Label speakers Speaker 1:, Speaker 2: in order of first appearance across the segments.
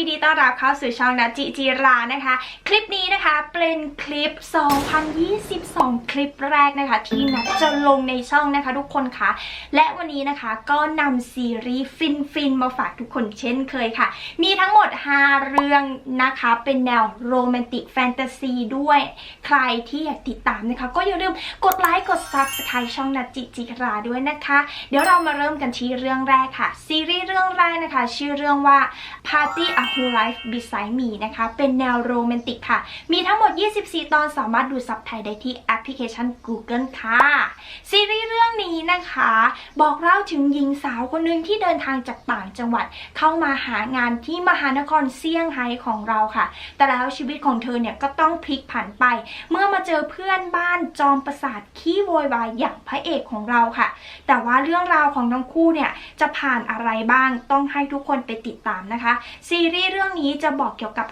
Speaker 1: ยินดีต้อนรับเข้าสู่ช่องนะจิจิรานะคะ คลิปนี้นะคะเป็นคลิป 2022 คลิปแรกนะคะ ที่นัดจะลงในช่องนะคะทุกคนคะและวันนี้นะคะก็นำซีรีส์ฟินฟินมาฝากทุกคนเช่นเคยค่ะ มีทั้งหมด 5 เรื่องนะคะเป็นแนวโรแมนติกแฟนตาซีด้วย ใครที่อยากติดตามนะคะ ก็อย่าลืมกดไลค์กด Subscribe ช่องนัดจิจิราด้วยนะคะ เดี๋ยวเรามาเริ่มกันที่เรื่องแรกค่ะ ซีรีส์เรื่องแรกนะคะ ชื่อเรื่องว่า Party a Who Life Beside Me นะคะ เป็นแนวโรแมนติกค่ะ มีทั้งหมด 24 ตอนสามารถดูซับไทยได้ที่แอปพลิเคชัน Google ค่ะ ซีรีส์เรื่องนี้นะคะ บอกเล่าถึงหญิงสาวคนหนึ่งที่เดินทางจากต่างจังหวัด เข้ามาหางานที่มหานครเซี่ยงไฮ้ของเราค่ะ แต่แล้วชีวิตของเธอเนี่ยก็ต้องพลิกผันไป เมื่อมาเจอเพื่อนบ้านจอมประสาทขี้โวยวายอย่างพระเอกของเราค่ะ แต่ว่าเรื่องราวของทั้งคู่เนี่ยจะผ่านอะไรบ้างต้องให้ทุกคนไปติดตามนะคะซีรีส์เรื่องนี้จะบอกเกี่ยวกับ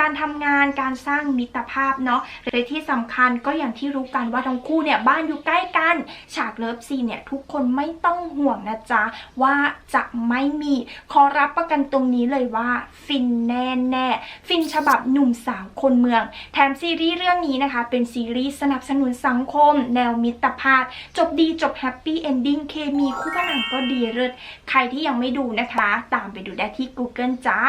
Speaker 1: การทำงานการสร้างมิตรภาพเนาะและที่สำคัญก็อย่างที่รู้กันว่าทั้งคู่เนี่ยบ้านอยู่ใกล้กัน ฉากเลิฟซีเนี่ยทุกคนไม่ต้องห่วงนะจ๊ะ ว่าจะไม่มีขอรับประกันตรงนี้เลยว่า ฟินแน่แน่ฟินฉบับหนุ่มสาวคนเมือง แถมซีรีส์เรื่องนี้นะคะ เป็นซีรีส์สนับสนุนสังคม แนวมิตรภาพ จบดีจบแฮปปี้เอนดิ้งเคมีคู่ขนานก็ดีเลิศใครที่ยังไม่ดูนะคะ ตามไปดูได้ที่ Google จ้า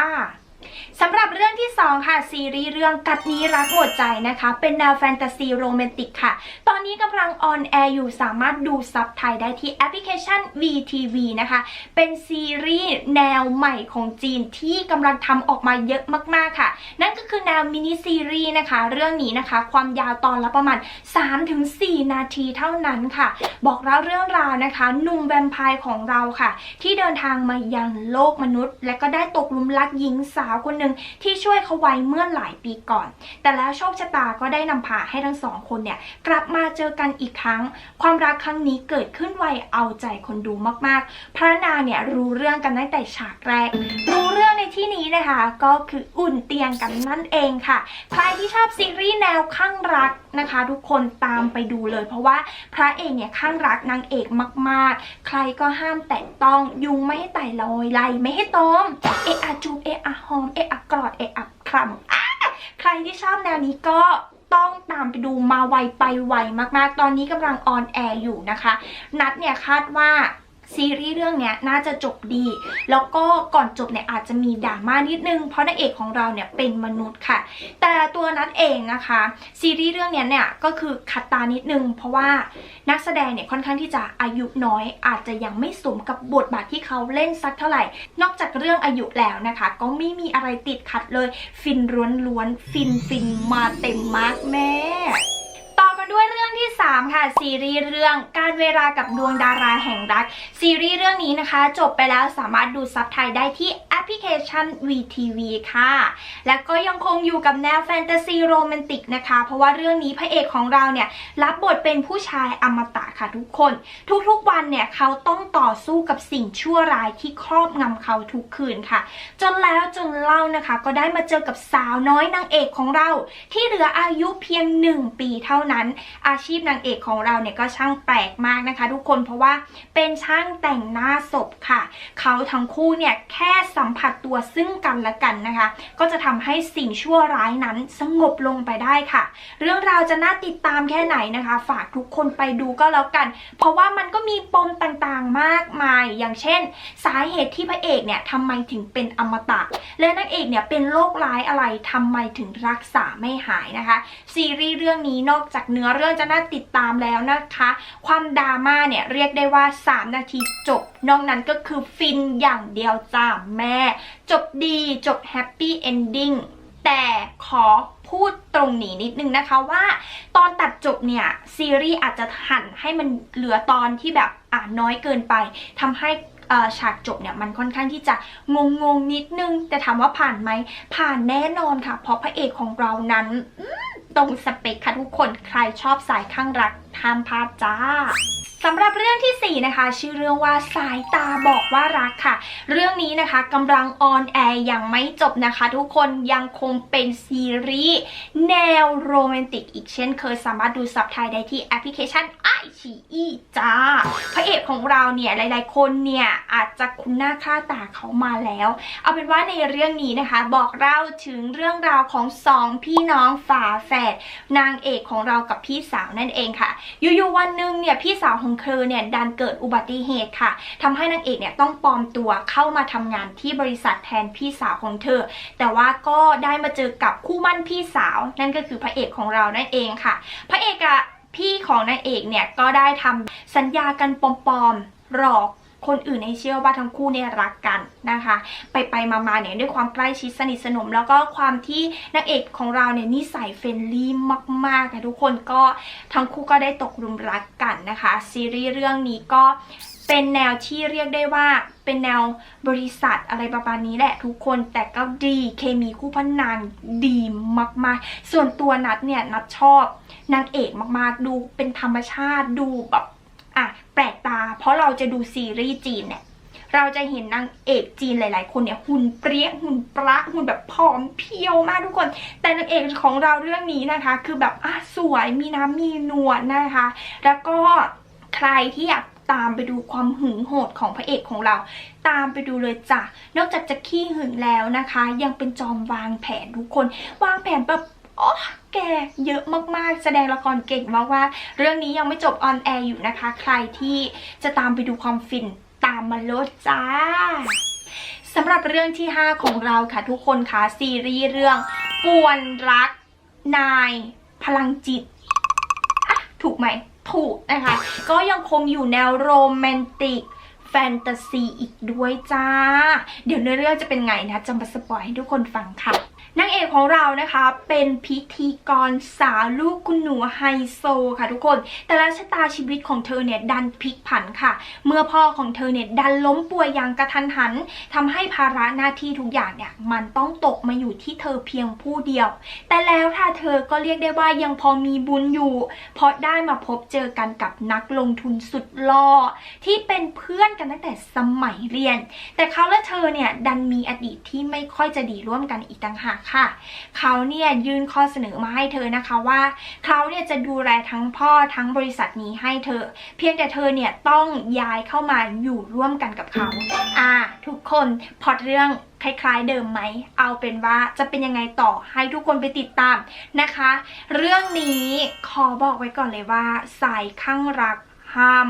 Speaker 1: สำหรับเรื่องที่ 2 ค่ะ ซีรีส์เรื่องกัดนี้รักหมดใจนะคะ เป็นแนวแฟนตาซีโรแมนติกค่ะ ตอนนี้กำลังออนแอร์อยู่สามารถดูซับไทยได้ที่แอปพลิเคชัน VTV นะคะ เป็นซีรีส์แนวใหม่ของจีนที่กำลังทำออกมาเยอะมากๆค่ะ นั่นก็คือแนวมินิซีรีส์นะคะ เรื่องนี้นะคะ ความยาวตอนละประมาณ 3-4 นาทีเท่านั้นค่ะ บอกเล่าเรื่องราวนะคะหนุ่มแวมไพร์ของเราค่ะ ที่เดินทางมายังโลกมนุษย์ และก็ได้ตกหลุมรักหญิงสาวคนหนึ่งที่ช่วยเขาไว้เมื่อหลายปีก่อน แต่แล้วโชคชะตาก็ได้นำพาให้ทั้งสองคนเนี่ยกลับมาเจอกันอีกครั้ง ความรักครั้งนี้เกิดขึ้นไวเอาใจคนดูมากๆ พระนางเนี่ยรู้เรื่องกันตั้งแต่ฉากแรกรู้เรื่องในที่นี้นะคะ ก็คืออุ่นเตียงกันนั่นเองค่ะ ใครที่ชอบซีรีส์แนวข้างรักนะคะ ทุกคนตามไปดูเลย เพราะว่าพระเอกเนี่ยข้างรักนางเอกมาก ๆ ใครก็ห้ามแตะต้องยุงไม่ให้ไต่ลอยไล่ไม่ให้ตอมเอะอะจูบเอะอะหอมเอะอะกรอดเอะอะคลำใครที่ชอบแนวนี้ก็ต้องตามไปดูมาไวไปไวมากๆ ตอนนี้กำลังออนแอร์อยู่นะคะ นัดเนี่ยคาดว่า ซีรีส์เรื่องนี้น่าจะจบดี แล้วก็ก่อนจบเนี่ยอาจจะมีดราม่านิดนึง เพราะนางเอกของเราเนี่ยเป็นมนุษย์ค่ะ แต่ตัวนัดเองนะคะ ซีรีส์เรื่องนี้เนี่ยก็คือขัดตานิดนึง เพราะว่านักแสดงเนี่ยค่อนข้างที่จะอายุน้อย อาจจะยังไม่สมกับบทบาทที่เขาเล่นสักเท่าไหร่ นอกจากเรื่องอายุแล้วนะคะ ก็ไม่มีอะไรติดขัดเลย ฟินล้วนๆฟินฟินมาเต็มมากแม่ ที่ 3 ค่ะ ซีรีส์เรื่องการเวลากับดวงดาราแห่งรัก ซีรีส์เรื่องนี้นะคะ จบไปแล้วสามารถดูซับไทยได้ที่ พลิเคชัน VTV ค่ะ และก็ยังคงอยู่กับแนวแฟนตาซีโรแมนติกนะคะ เพราะว่าเรื่องนี้พระเอกของเราเนี่ย รับบทเป็นผู้ชายอมตะค่ะทุกคน ทุกๆวันเนี่ยเขาต้องต่อสู้กับสิ่งชั่วร้ายที่ครอบงำเขาทุกคืนค่ะ จนแล้วจนเล่านะคะ ก็ได้มาเจอกับสาวน้อยนางเอกของเรา ที่เหลืออายุเพียง 1 ปีเท่านั้น อาชีพนางเอกของเราเนี่ยก็ช่างแปลกมากนะคะ ทุกคนเพราะว่าเป็นช่างแต่งหน้าศพค่ะ เขาทั้งคู่เนี่ยแค่สัมผัสตัวซึ่งกันและกันนะคะ ก็จะทำให้สิ่งชั่วร้ายนั้นสงบลงไปได้ค่ะ เรื่องราวจะน่าติดตามแค่ไหนนะคะ ฝากทุกคนไปดูก็แล้วกัน เพราะว่ามันก็มีปมต่างๆมากมาย อย่างเช่น สาเหตุที่พระเอกเนี่ยทำไมถึงเป็นอมตะ และนางเอกเนี่ยเป็นโรคร้ายอะไรทำไมถึงรักษาไม่หายนะคะ ซีรีส์เรื่องนี้นอกจากเนื้อเรื่องจะน่าติดตามแล้วนะคะ ความดราม่าเนี่ยเรียกได้ว่า 3 นาทีจบ นอกนั้นก็คือฟินอย่างเดียวจ้าแม่จบดีจบแฮปปี้เอนดิ้งแต่ขอพูดตรงนี้นิดนึงนะคะว่า ตอนตัดจบเนี่ย ซีรีส์อาจจะหั่นให้มันเหลือตอนที่แบบอ่าน้อยเกินไปทำให้ฉากจบเนี่ยมันค่อนข้างที่จะงงงๆนิดนึง แต่ถามว่าผ่านไหมผ่านแน่นอนค่ะ เพราะพระเอกของเรานั้นตรงสเปคค่ะทุกคนใครชอบสายข้างรักห้ามพลาดจ้า สำหรับเรื่องทีสี่ 4 นะคะ ชื่อเรื่องว่าสายตาบอกว่ารักค่ะ เรื่องนี้นะคะกำลังออนแอร์ยังไม่จบนะคะ ทุกคนยังคงเป็นซีรีส์แนวโรแมนติกอีกเช่นเคยสามารถดูซับไทยได้ที่แอปพลิเคชัน i อ e จ้า พระเอกของเราเนี่ยหลาย ๆ คนเนี่ยอาจจะคุ้นหน้าค่าตาเขามาแล้ว เอาเป็นว่าในเรื่องนี้นะคะ บอกเล่าถึงเรื่องราวของสองพี่น้องฝาแฝดนางเอกของเรากับพี่สาวนั่นเองค่ะอยู่ๆวันหนึ่งเนี่ยพี่สาวของเธอเนี่ยดันเกิดอุบัติเหตุค่ะทำให้นางเอกเนี่ยต้องปลอมตัวเข้ามาทำงานที่บริษัทแทนพี่สาวของเธอ แต่ว่าก็ได้มาเจอกับคู่มั่นพี่สาว นั่นก็คือพระเอกของเรานั่นเองค่ะ พระเอกอะ พี่ของนางเอกเนี่ยก็ได้ทำสัญญากันปลอมๆหลอกคนอื่นให้เชื่อว่าทั้งคู่เนี่ยรักกันนะคะ ไปไปมามาเนี่ยด้วยความใกล้ชิดสนิทสนม แล้วก็ความที่นางเอกของเราเนี่ยนิสัยเฟรนลี่มากๆค่ะทุกคนก็ทั้งคู่ก็ได้ตกหลุมรักกันนะคะ ซีรีส์เรื่องนี้ก็เป็นแนวที่เรียกได้ว่า เป็นแนวบริษัทอะไรประมาณนี้แหละทุกคนแต่ก็ดีเคมีคู่พระนางดีมากๆ ส่วนตัวนัดเนี่ยนัดชอบนางเอกมากๆ ดูเป็นธรรมชาติดูแบบอะแปลกตา เพราะเราจะดูซีรีส์จีนเนี่ยเราจะเห็นนางเอกจีนหลาย ๆ คนเนี่ยหุ่นเปรี้ยหุ่นปละหุ่นแบบผอมเพรียวมากทุกคน แต่นางเอกของเราเรื่องนี้นะคะ คือแบบอะสวยมีน้ำมีนวลนะคะ แล้วก็ใครที่อยาก ตามไปดูความหึงโหดของพระเอกของเรา ตามไปดูเลยจ้ะนอกจากจะขี้หึงแล้วนะคะ ยังเป็นจอมวางแผนทุกคน วางแผนแบบอ๋อแกเยอะมากๆ แสดงละครเก่งมากว่า เรื่องนี้ยังไม่จบออนแอร์อยู่นะคะ ใครที่จะตามไปดูความฟินตามมาโลดจ้าสำหรับเรื่องที่ 5 ของเราค่ะทุกคนค่ะซีรีส์เรื่องป่วนรักนาย พลังจิต อะ ถูกไหม ถูกนะคะ ก็ยังคงอยู่แนวโรแมนติกแฟนตาซีอีกด้วยจ้า เดี๋ยวเนื้อเรื่องจะเป็นไงนะจะมาสปอยให้ทุกคนฟังค่ะ นางเอกของเรานะคะเป็นพิธีกรสาวลูกคุณหนูไฮโซค่ะทุกคน แต่ละชะตาชีวิตของเธอเนี่ยดันพลิกผันค่ะ เมื่อพ่อของเธอเนี่ยดันล้มป่วยอย่างกระทันหันทำให้ภาระหน้าที่ทุกอย่างเนี่ยมันต้องตกมาอยู่ที่เธอเพียงผู้เดียว แต่แล้วค่ะเธอก็เรียกได้ว่ายังพอมีบุญอยู่ เพราะได้มาพบเจอกันกับนักลงทุนสุดหล่อที่เป็นเพื่อนกันตั้งแต่สมัยเรียน แต่เขาและเธอเนี่ยดันมีอดีตที่ไม่ค่อยจะดีร่วมกันอีกต่างหากค่ะ เขาเนี่ยยื่นข้อเสนอมาให้เธอนะคะว่าเขาเนี่ยจะดูแลทั้งพ่อทั้งบริษัทนี้ให้เธอ เพียงแต่เธอเนี่ยต้องย้ายเข้ามาอยู่ร่วมกันกับเขาอ่าทุกคนพอตเรื่องคล้ายๆเดิมไหม เอาเป็นว่าจะเป็นยังไงต่อให้ทุกคนไปติดตามนะคะ เรื่องนี้ขอบอกไว้ก่อนเลยว่าสายข้างรักห้าม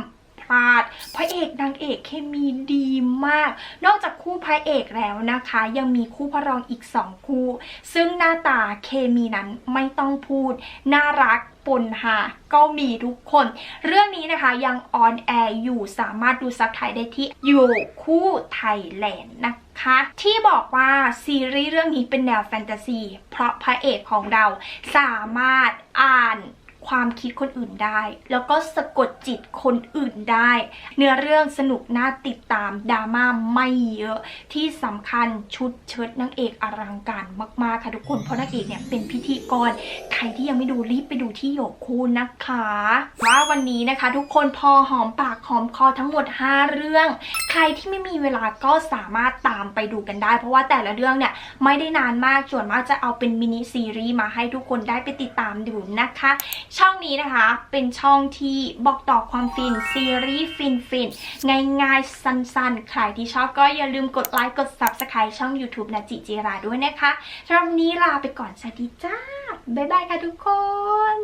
Speaker 1: พลาดพระเอกนางเอกเคมีดีมาก นอกจากคู่พระเอกแล้วนะคะ ยังมีคู่พระรองอีก 2 คู่ ซึ่งหน้าตาเคมีนั้นไม่ต้องพูด น่ารักปนหาก็มีทุกคน เรื่องนี้นะคะยังออนแอร์อยู่สามารถดูซับไทยได้ที่อยู่คู่ไทยแลนด์นะคะที่บอกว่าซีรีส์เรื่องนี้เป็นแนวแฟนตาซี เพราะพระเอกของเราสามารถอ่าน ความคิดคนอื่นได้ แล้วก็สะกดจิตคนอื่นได้ เนื้อเรื่องสนุกน่าติดตามดราม่าไม่เยอะ ที่สำคัญชุดเชิ้ตนางเอกอลังการมากๆค่ะทุกคน เพราะนางเอกเนี่ยเป็นพิธีกร ใครที่ยังไม่ดูรีบไปดูที่โยกคูนะคะ ว่าวันนี้นะคะ ทุกคนพอหอมปากหอมคอทั้งหมด 5 เรื่อง ใครที่ไม่มีเวลาก็สามารถตามไปดูกันได้ เพราะว่าแต่ละเรื่องเนี่ยไม่ได้นานมากส่วนมากจะเอาเป็นมินิซีรีส์มาให้ทุกคนได้ไปติดตามดูนะคะช่องนี้นะคะ เป็นช่องที่บอกต่อความฟิน ซีรีส์ฟินฟินง่ายๆ สั้นๆ ใครที่ชอบก็อย่าลืมกดไลค์กด Subscribe ช่อง YouTube นาจิจิราด้วยนะคะสำหรับวันนี้ลาไปก่อนสวัสดีจ้า บ๊ายบายค่ะทุกคน